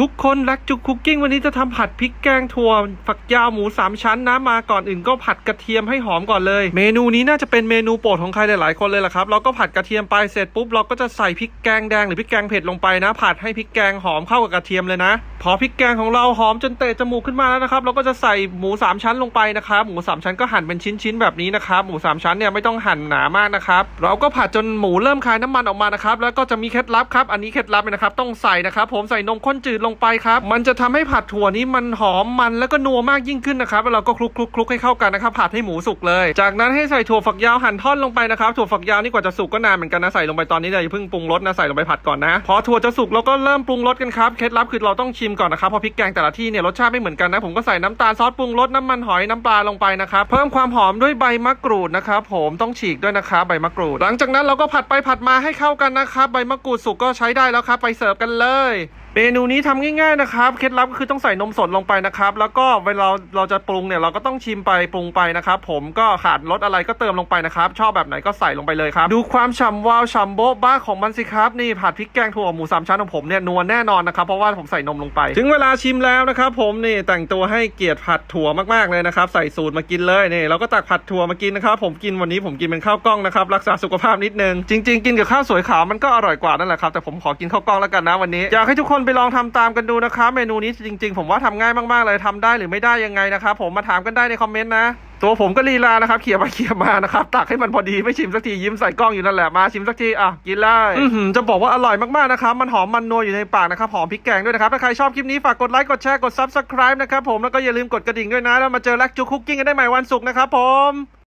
ทุกคนรักจุกคุกกิ้งวันนี้จะทำผัดพริกแกงถั่วฝักยาวหมูสามชั้นนะมาก่อนอื่นก็ผัดกระเทียมให้หอมก่อนเลย เมนูนี้น่าจะเป็นเมนูโปรดของใครหลายๆคนเลยล่ะครับเราก็ผัดกระเทียมไปเสร็จปุ๊บเราก็จะใส่พริกแกงแดงหรือพริกแกงเผ็ดลงไปนะ ผัดให้พริกแกงหอมเข้ากับกระเทียมเลยนะ พอพริกแกงของเราหอมจนเตะจมูกขึ้นมาแล้วนะครับเราก็จะใส่หมูสามชั้นลงไปนะครับหมูสามชั้นก็หั่นเป็นชิ้นๆแบบนี้นะครับหมูสามชั้นเนี่ยไม่ต้องหั่นหนามากนะครับเราก็ผัดจนหมูเริ่มคายน้ำมันออกมานะครับแล้วก็จะมีเคล็ดลับครับอันนี้เคล็ดลับเลยนะครับต้องใส่นะครับผมใส่นมข้นจืดลงไปครับ มันจะทำให้ผัดถั่วนี้มันหอมมันแล้วก็นัวมากยิ่งขึ้นนะครับแล้วเราก็คลุกคลุกคลุกให้เข้ากันนะครับผัดให้หมูสุกเลย จากนั้นให้ใส่ถั่วฝักยาวหั่นท่อนลงไปนะครับถั่วฝักยาวนี่กว่าจะสุกก็นานเหมือนกันนะใส่ลงไปตอนนี้เลยเพิ่งปรุงรสนะใส่ลงไปผัดก่อนนะพอถั่วจะสุกเราก็เริ่มปรุงรสกันครับเคล็ดลับคือเราต้องชิมก่อนนะครับเพราะพริกแกงแต่ละที่เนี่ยรสชาติไม่เหมือนกันนะผมก็ใส่น้ำตาลซอสปรุงรสน้ำมันหอยน้ำปลาลงไปนะครับเพิ่มความหอมด้วยใบมะกรูดนะครับผมต้องฉีกด้วยนะครับใบมะกรูด หลังจากนั้นเราก็ผัดไปผัดมาให้เข้ากันนะครับใบมะกรูดสุกก็ใช้ได้แล้วครับไปเสิร์ฟกันเลย เมนูนี้ทำง่ายๆนะครับ เคล็ดลับก็คือต้องใส่นมสดลงไปนะครับ แล้วก็เวลาเราจะปรุงเนี่ยเราก็ต้องชิมไปปรุงไปนะครับ ผมก็ขาดรสอะไรก็เติมลงไปนะครับ ชอบแบบไหนก็ใส่ลงไปเลยครับ ดูความฉ่ำวาวฉ่ำโบ๊ะบ้าของมันสิครับ นี่ผัดพริกแกงถั่วหมูสามชั้นของผมเนี่ยนัวแน่นอนนะครับ เพราะว่าผมใส่นมลงไป ถึงเวลาชิมแล้วนะครับ ผมนี่แต่งตัวให้เกียรติผัดถั่วมากๆเลยนะครับ ใส่สูตรมากินเลยนี่เราก็ตักผัดถั่วมากินนะครับผมกินวันนี้ผมกินเป็นข้าวกล้องนะครับรักษาสุขภาพนิดนึงจริง ๆ กินกับข้าวสวยขาวมันก็อร่อยกว่านั่นแหละครับแต่ผมขอกินข้าวกล้องแล้วกันนะวันนี้อยากให้ทุกคนไปลองทำตามกันดูนะครับเมนูนี้จริง ๆ ผมว่าทำง่ายมากๆเลยทำได้หรือไม่ได้ยังไงนะครับผมมาถามกันได้ในคอมเมนต์นะตัวผมก็ลีลานะครับเขี่ยไปเขี่ยมานะครับตักให้มันพอดีไม่ชิมสักทียิ้มใส่กล้องอยู่นั่นแหละมาชิมสักทีอะกินเลยจะบอกว่าอร่อยมากๆนะครับมันหอมมันนัวอยู่ในปากนะครับหอมพริกแกงด้วยนะครับถ้าใครชอบคลิปนี้ฝากกดไลค์กดแชร์กด subscribe นะครับผมแล้วก็อย่าลืมกดกระดิ่งด้วยนะแล้วมาเจอแลกจูคุกกิ้งกันได้ใหม่วันศุกร์นะครับผม